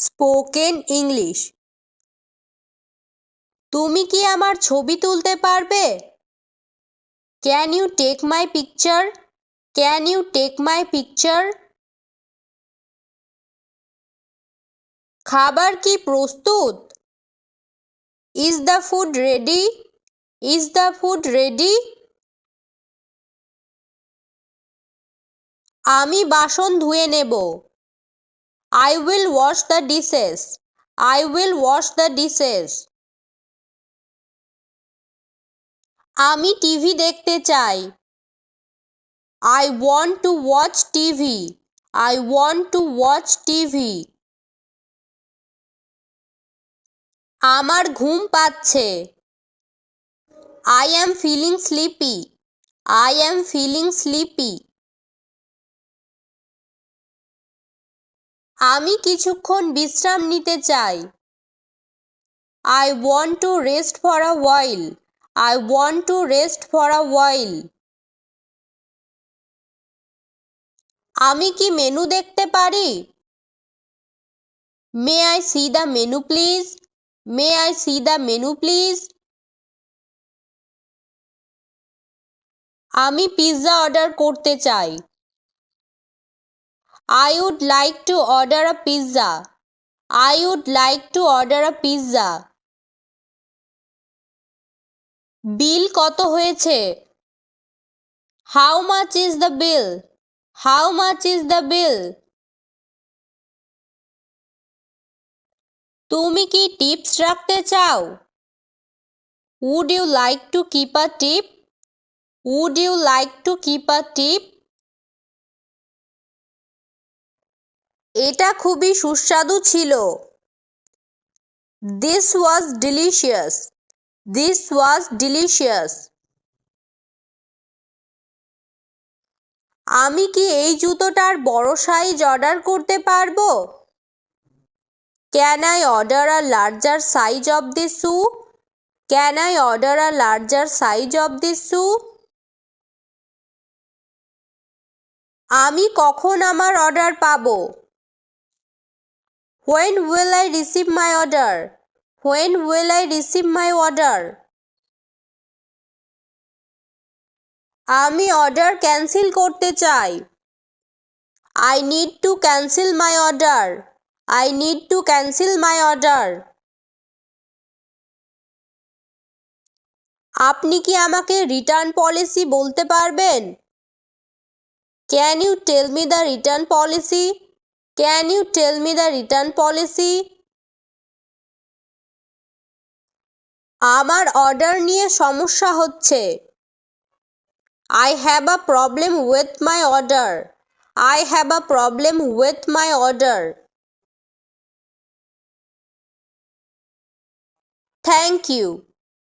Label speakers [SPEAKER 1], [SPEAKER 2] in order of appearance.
[SPEAKER 1] Spoken English. তুমি কি আমার ছবি তুলতে পারবে? Can you take my picture can you take my picture খাবার কি প্রস্তুত? Is the food ready is the food ready আমি বাসন ধুয়ে নেব। I will wash the dishes I will wash the dishes আমি টিভি দেখতে চাই। I want to watch TV I want to watch TV আমার ঘুম পাচ্ছে। I am feeling sleepy I am feeling sleepy আমি কিছুক্ষণ বিশ্রাম নিতে চাই। I want to rest for a while I want to rest for a while আমি কি মেনু দেখতে পারি? May I see the menu please may I see the menu please আমি পিৎজা অর্ডার করতে চাই। I would like to order a pizza I would like to order a pizza bill কত হয়েছে? How much is the bill how much is the bill তুমি কি tips রাখতে চাও? Would you like to keep a tip would you like to keep a tip এটা খুবই সুস্বাদু ছিল। This was delicious this was delicious আমি কি এই জুতোটার বড় সাইজ অর্ডার করতে পারব? Can I order a larger size of this shoe can I order a larger size of this shoe আমি কখন আমার অর্ডার পাবো? When will I receive my order when will I receive my order আমি order cancel করতে চাই। I need to cancel my order I need to cancel my order আপনি কি আমাকে রিটার্ন পলিসি বলতে পারবেন? Can you tell me the return policy can you tell me the return policy আমার order নিয়ে সমস্যা হচ্ছে। I have a problem with my order I have a problem with my order thank you